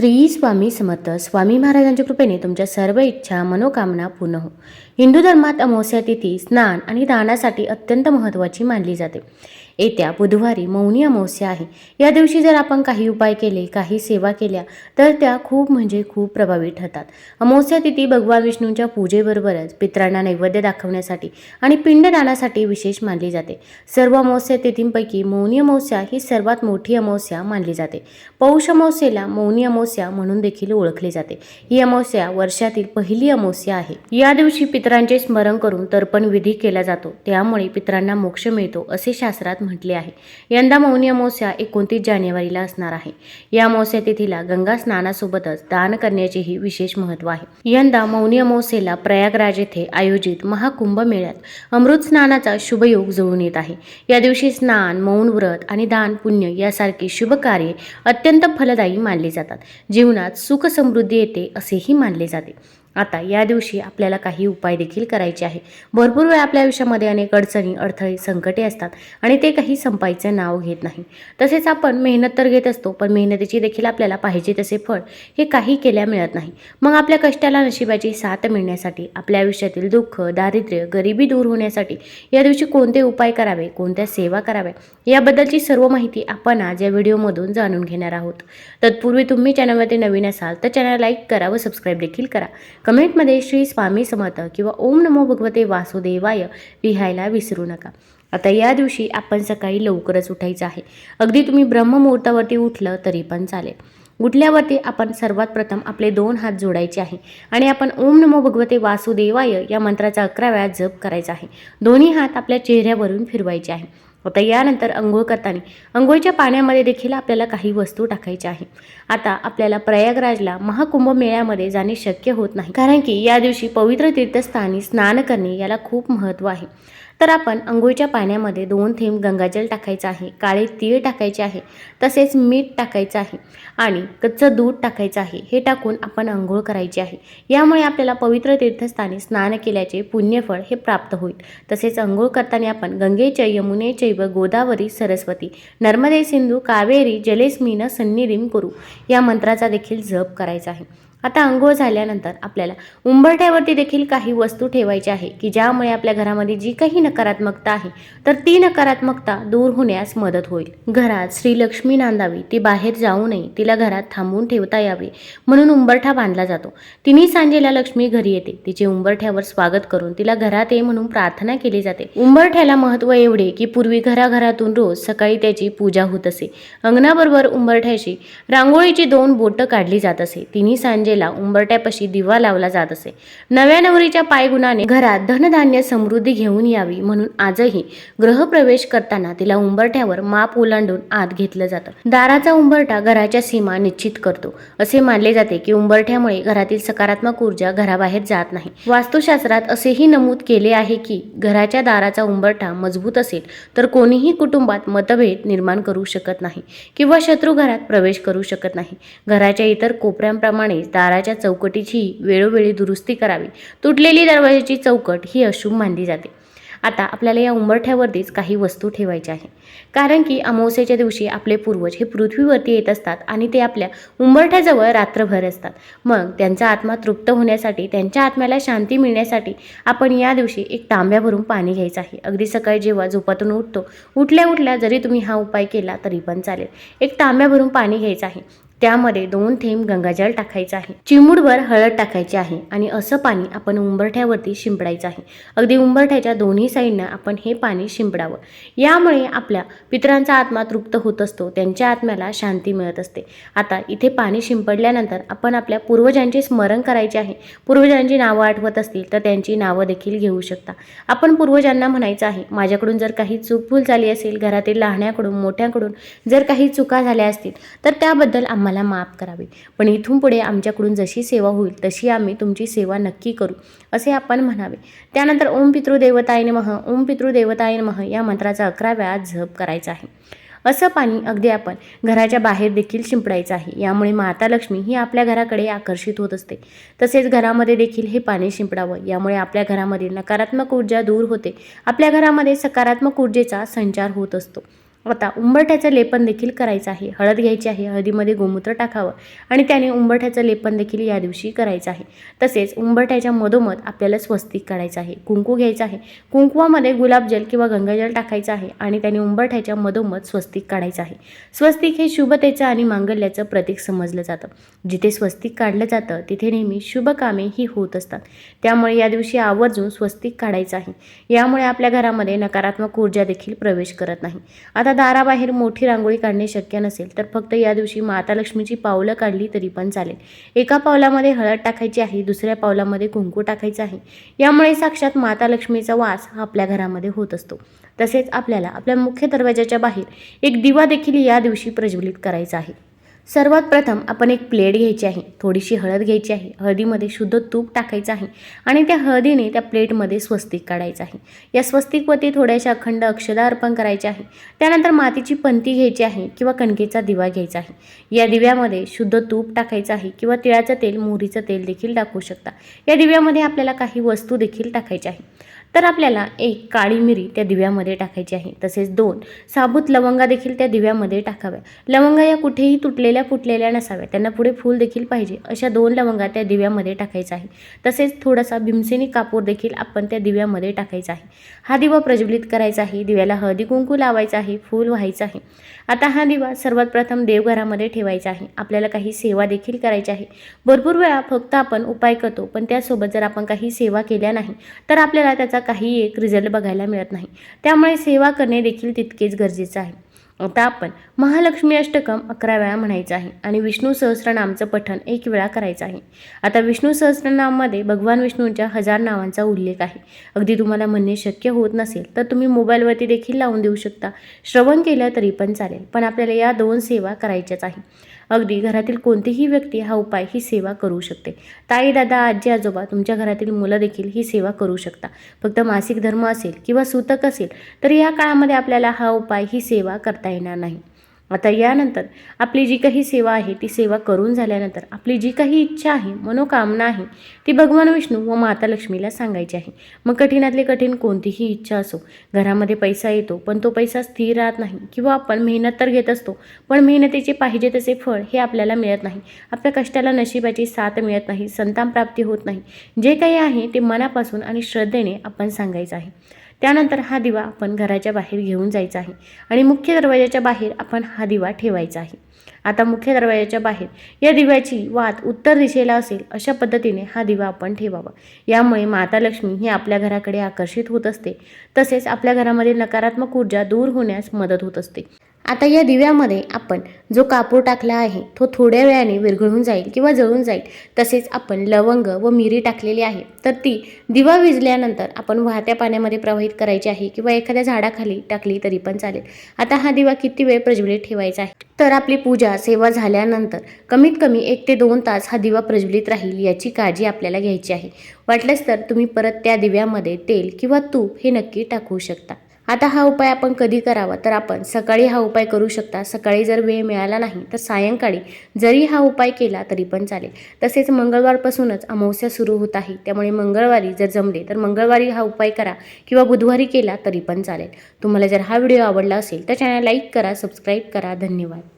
श्री स्वामी समर्थ स्वामी महाराजांच्या कृपेने तुमच्या सर्व इच्छा मनोकामना पूर्ण हो. हिंदू धर्मात अमावस्या तिथी स्नान आणि दानासाठी अत्यंत महत्त्वाची मानली जाते. येत्या बुधवारी मौनी अमावस्या आहे. या दिवशी जर आपण काही उपाय केले काही सेवा केल्या तर त्या खूप म्हणजे खूप प्रभावी ठरतात. अमावस्या तिथी भगवान विष्णूंच्या पूजेबरोबरच पित्रांना नैवेद्य दाखवण्यासाठी आणि पिंडदानासाठी विशेष मानली जाते. सर्व अमावस्या तिथींपैकी मौनी अमावस्या ही सर्वात मोठी अमावस्या मानली जाते. पौष अमावस्येला मौनी अमावस्या म्हणून देखील ओळखली जाते. ही अमावस्या वर्षातील पहिली अमावस्या आहे. या दिवशी पितरांचे स्मरण करून तर्पण विधी केला जातो. त्यामुळे पितरांना मोक्ष मिळतो असे शास्त्रात म्हटले आहे. यंदा मौनी अमावस्या एकोणतीस जानेवारीला असणार आहे. या अमावस्या तिथीला गंगा स्नानासोबतच दान करण्याचेही विशेष महत्त्व आहे. यंदा मौनी अमावस्येला प्रयागराज येथे आयोजित महाकुंभ मेळ्यात अमृत स्नानाचा शुभयोग जुळून येत आहे. या दिवशी स्नान मौन व्रत आणि दान पुण्य यासारखी शुभ कार्ये अत्यंत फलदायी मानली जातात. जीवनात सुख समृद्धी येते असेही मानले जाते. आता या दिवशी आपल्याला काही उपाय देखील करायचे आहे भरपूर वेळा आपल्या आयुष्यामध्ये अनेक अडचणी अडथळे संकटे असतात आणि ते काही संपायचं नाव घेत नाही. तसेच आपण मेहनत तर घेत असतो पण मेहनतीची देखील आपल्याला पाहिजे तसे फळ हे काही केल्या मिळत नाही. मग आपल्या कष्टाला नशिबाची साथ मिळण्यासाठी आपल्या आयुष्यातील दुःख दारिद्र्य गरिबी दूर होण्यासाठी या दिवशी कोणते उपाय करावे कोणत्या सेवा कराव्या याबद्दलची सर्व माहिती आपण आज या व्हिडिओमधून जाणून घेणार आहोत. तत्पूर्वी तुम्ही चॅनलमध्ये नवीन असाल तर चॅनल लाईक करा व सबस्क्राईब देखील करा. कमेंटमध्ये श्री स्वामी समर्थ किंवा ओम नमो भगवते वासुदेवाय लिहायला विसरू नका. आता या दिवशी आपण सकाळी लवकरच उठायचं आहे. अगदी तुम्ही ब्रह्ममुहूर्तावरती उठलं तरी पण चालेल. गुठल्यावरती आपण सर्वात प्रथम आपले दोन हात जोडायचे आहे आणि आपण ओम नमो भगवते वासुदेवाय या मंत्राचा अकरा वेळा जप करायचा आहे. दोन्ही हात आपल्या चेहऱ्यावरून फिरवायचे आहे. आता यानंतर अंघोळ करताना अंघोळीच्या पाण्यामध्ये देखील आपल्याला काही वस्तू टाकायच्या आहे. आता आपल्याला प्रयागराजला महाकुंभ मेळ्यामध्ये जाणे शक्य होत नाही कारण की या दिवशी पवित्र तीर्थस्थानी स्नान करणे याला खूप महत्त्व आहे. तर आपण अंघोळीच्या पाण्यामध्ये दोन थेंब गंगाजल टाकायचं आहे काळे तीळ टाकायचे आहे तसेच मीठ टाकायचं आहे आणि कच्चं दूध टाकायचं आहे. हे टाकून आपण अंघोळ करायची आहे. यामुळे आपल्याला पवित्र तीर्थस्थानी स्नान केल्याचे पुण्यफळ हे प्राप्त होईल. तसेच अंघोळ करताना आपण गंगेच्या यमुनेचैव गोदावरी सरस्वती नर्मदे सिंधू कावेरी जलेस्मिन सन्निरीम करू. या मंत्राचा देखील जप करायचा आहे. आता आंघोळ झाल्यानंतर आपल्याला उंबरठ्यावरती देखील काही वस्तू ठेवायची आहे की ज्यामुळे आपल्या घरामध्ये जी काही नकारात्मकता आहे तर ती नकारात्मकता दूर होण्यास मदत होईल. घरात श्रीलक्ष्मी नांदावी ती बाहेर जाऊ नये तिला घरात थांबवून ठेवता यावे म्हणून उंबरठा बांधला जातो. तिन्ही सांजेला लक्ष्मी घरी येते तिचे उंबरठ्यावर स्वागत करून तिला घरात ये म्हणून प्रार्थना केली जाते. उंबरठ्याला महत्त्व एवढे की पूर्वी घराघरातून रोज सकाळी त्याची पूजा होत असे. अंगणाबरोबर उंबरठ्याशी रांगोळीची दोन बोटं काढली जात असे. तिन्ही सांजे सांजेला उंबरट्यापाशी दिवा लावला जात असे. नव्या नवरीच्या पायगुणाने घरात धनधान्य समृद्धी घेऊन यावी म्हणून आजही ग्रहप्रवेश करताना तिला उंबरठ्यावर माप ओलांडून आत घेतलं जातं. दाराचा उंबरठा घराच्या सीमा निश्चित करतो. असे मानले जाते की उंबरठ्यामुळे घरातील सकारात्मक ऊर्जा घराबाहेर जात नाही. वास्तुशास्त्रात असेही नमूद केले आहे की घराच्या दाराचा उंबरठा मजबूत असेल तर कोणीही कुटुंबात मतभेद निर्माण करू शकत नाही किंवा शत्रू घरात प्रवेश करू शकत नाही. घराच्या इतर कोपऱ्यांप्रमाणेच दाराच्या चौकटीची वेळोवेळी दुरुस्ती करावी. तुटलेली दरवाजाची चौकट ही अशुभ मानली जाते. आता आपल्याला या उंबरठ्यावरतीच काही वस्तू ठेवायच्या आहे कारण की अमावस्येच्या दिवशी आपले पूर्वज हे पृथ्वीवरती येत असतात आणि ते आपल्या उंबरठ्याजवळ रात्रभर असतात. मग त्यांचा आत्मा तृप्त होण्यासाठी त्यांच्या आत्म्याला शांती मिळण्यासाठी आपण या दिवशी एक तांब्या भरून पाणी घ्यायचं आहे. अगदी सकाळी जेव्हा झोपातून उठतो उठल्या उठल्या जरी तुम्ही हा उपाय केला तरी पण चालेल. एक तांब्या भरून पाणी घ्यायचं आहे. त्यामध्ये दोन थेंब गंगाजल टाकायचं आहे. चिमूडभर हळद टाकायची आहे आणि असं पाणी आपण उंबरठ्यावरती शिंपडायचं आहे. अगदी उंबरठ्याच्या दोन्ही साईडनं आपण हे पाणी शिंपडावं. यामुळे आपल्या पितरांचा आत्मा तृप्त होत असतो त्यांच्या आत्म्याला शांती मिळत असते. आता इथे पाणी शिंपडल्यानंतर आपण आपल्या पूर्वजांचे स्मरण करायचे आहे. पूर्वजांची नावं आठवत असतील तर त्यांची नावं देखील घेऊ शकता. आपण पूर्वजांना म्हणायचं आहे माझ्याकडून जर काही चूकभूल झाली असेल घरातील लहाण्याकडून मोठ्याकडून जर काही चुका झाल्या असतील तर त्याबद्दल आम्हाला आम्हाला माफ करावे. पण इथून पुढे आमच्याकडून जशी सेवा होईल तशी आम्ही तुमची सेवा नक्की करू असे आपण म्हणावे. त्यानंतर ओम पितृदेवताय नमः. ओम पितृदेवताय नमः या मंत्राचा अकरा वेळा जप करायचा आहे. असं पाणी अगदी आपण घराच्या बाहेर देखील शिंपडायचं आहे. यामुळे माता लक्ष्मी ही आपल्या घराकडे आकर्षित होत असते. तसेच घरामध्ये देखील हे पाणी शिंपडावं. यामुळे आपल्या घरामध्ये नकारात्मक ऊर्जा दूर होते. आपल्या घरामध्ये सकारात्मक ऊर्जेचा संचार होत असतो. आता उंबरठ्याचं लेपन देखील करायचं आहे. हळद घ्यायची आहे. हळदीमध्ये गोमूत्र टाकावं आणि त्याने उंबरठ्याचं लेपन देखील या दिवशी करायचं आहे. तसेच उंबरठ्याच्या मधोमध आपल्याला स्वस्तिक काढायचं आहे. कुंकू घ्यायचं आहे. कुंकुवामध्ये गुलाबजल किंवा गंगाजल टाकायचं आहे आणि त्याने उंबरठ्याच्या मधोमध स्वस्तिक काढायचं आहे. स्वस्तिक हे शुभतेचं आणि मांगल्याचं प्रतीक समजलं जातं. जिथे स्वस्तिक काढलं जातं तिथे नेहमी शुभ कामे ही होत असतात. त्यामुळे या दिवशी आवर्जून स्वस्तिक काढायचं आहे. यामुळे आपल्या घरामध्ये नकारात्मक ऊर्जा देखील प्रवेश करत नाही. आता दाराबाहेर मोठी रांगोळी काढणे शक्य नसेल तर फक्त या दिवशी माता लक्ष्मीची पावलं काढली तरी पण चालेल. एका पावलामध्ये हळद टाकायची आहे दुसऱ्या पावलामध्ये कुंकू टाकायचं आहे. यामुळे साक्षात माता लक्ष्मीचा वास हा आपल्या घरामध्ये होत असतो. तसेच आपल्याला आपल्या मुख्य दरवाजाच्या बाहेर एक दिवा देखील या दिवशी प्रज्वलित करायचा आहे. सर्वात प्रथम आपण एक प्लेट घ्यायची आहे. थोडीशी हळद घ्यायची आहे. हळदीमध्ये शुद्ध तूप टाकायचं आहे आणि त्या हळदीने त्या प्लेटमध्ये स्वस्तिक काढायचं आहे. या स्वस्तिकवरती थोड्याशा अखंड अक्षदा अर्पण करायचे आहे. त्यानंतर मातीची पंती घ्यायची आहे किंवा कणकेचा दिवा घ्यायचा आहे. या दिव्यामध्ये शुद्ध तूप टाकायचं आहे किंवा तिळाचं तेल मोहरीचं तेल देखील टाकू शकता. या दिव्यामध्ये आपल्याला काही वस्तू देखील टाकायच्या आहे तर आपल्याला एक काळी मिरी त्या दिव्यामध्ये टाकायची आहे. तसेच दोन साबूत लवंगा देखील त्या दिव्यामध्ये टाकाव्या. लवंगा या कुठेही तुटलेल्या फुटलेल्या नसाव्या. त्यांना पुढे फूल देखील पाहिजे. अशा दोन लवंगा त्या दिव्यामध्ये टाकायचा आहे. तसेच थोडासा भीमसेनी कापूर देखील आपण त्या दिव्यामध्ये टाकायचा आहे. हा दिवा प्रज्वलित करायचा आहे. दिव्याला हळदी कुंकू लावायचा आहे. फूल व्हायचं आहे. आता हा दिवा सर्वात प्रथम देवघरामध्ये ठेवायचा आहे. आपल्याला काही सेवा देखील करायची आहे. भरपूर वेळा फक्त आपण उपाय करतो पण त्यासोबत जर आपण काही सेवा केल्या नाही तर आपल्याला त्याचा काही एक रिझल्ट बघायला मिळत नाही. त्यामुळे सेवा करणे देखील तितकेच गरजेचं आहे. आता आपण महालक्ष्मी अष्टकम अकरा वेळा म्हणायचं आहे आणि विष्णू सहस्रनामचं पठण एक वेळा करायचं आहे. आता विष्णू सहस्रनाममध्ये भगवान विष्णूंच्या हजार नावांचा उल्लेख आहे. अगदी तुम्हाला म्हणणे शक्य होत नसेल तर तुम्ही मोबाईलवरती देखील लावून देऊ शकता. श्रवण केलं तरी पण चालेल पण आपल्याला या दोन सेवा करायच्याच आहे. अगदी घरातील कोणतीही व्यक्ती हा उपाय ही सेवा करू शकते. ताई दादा आजी आजोबा तुमच्या घरातील मुलं देखील ही सेवा करू शकता. फक्त मासिक धर्म असेल किंवा सूतक असेल तर या काळामध्ये आपल्याला हा उपाय ही सेवा करता येणार नाही. आता यानंतर आपली जी काही सेवा आहे ती सेवा करून झाल्यानंतर आपली जी काही इच्छा आहे मनोकामना आहे ती भगवान विष्णू व माता लक्ष्मीला सांगायची आहे. मग कठीणातली कठीण कोणतीही इच्छा असो घरामध्ये पैसा येतो पण तो पैसा स्थिर राहत नाही किंवा आपण मेहनत तर घेत असतो पण मेहनतीचे पाहिजे तसे फळ हे आपल्याला मिळत नाही. आपल्या कष्टाला नशिबाची साथ मिळत नाही संतान प्राप्ती होत नाही. जे काही आहे ते मनापासून आणि श्रद्धेने आपण सांगायचं आहे. त्यानंतर हा दिवा आपण घराच्या बाहेर घेऊन जायचा आहे आणि मुख्य दरवाजाच्या बाहेर आपण हा दिवा ठेवायचा आहे. आता मुख्य दरवाजाच्या बाहेर या दिव्याची वात उत्तर दिशेला असेल अशा पद्धतीने हा दिवा आपण ठेवावा. यामुळे माता लक्ष्मी ही आपल्या घराकडे आकर्षित होत असते. तसेच आपल्या घरामध्ये नकारात्मक ऊर्जा दूर होण्यास मदत होत असते. आता या दिव्यामध्ये आपण जो कापूर टाकला आहे तो थोड्या वेळाने विरघळून जाईल किंवा जळून जाईल. तसेच आपण लवंग व मिरी टाकलेली आहे. तर ती दिवा विजल्यानंतर आपण वाहत्या पाण्यामध्ये प्रवाहित करायची आहे किंवा एखाद्या झाडाखाली टाकली तरी पण चालेल. आता हा दिवा किती वेळ प्रज्वलित ठेवायचा आहे? तर आपली पूजा सेवा झाल्यानंतर कमीत कमी एक ते दोन तास हा दिवा प्रज्वलित राहील याची काळजी आपल्याला घ्यायची आहे. वाटल्यास तर तुम्ही परत त्या दिव्यामध्ये तेल किंवा तूप हे नक्की टाकू शकता. आता हा उपाय आपण कधी करावा? तर आपण सकाळी हा उपाय करू शकता. सकाळी जर वेळ मिळाला नाही तर सायंकाळी जरी हा उपाय केला तरी पण चालेल. तसेच मंगळवारपासूनच अमावस्या सुरू होत आहे. त्यामुळे मंगळवारी जर जमले तर मंगळवारी हा उपाय करा किंवा बुधवारी केला तरी पण चालेल. तुम्हाला जर हा व्हिडिओ आवडला असेल तर चॅनल लाईक करा सबस्क्राईब करा. धन्यवाद.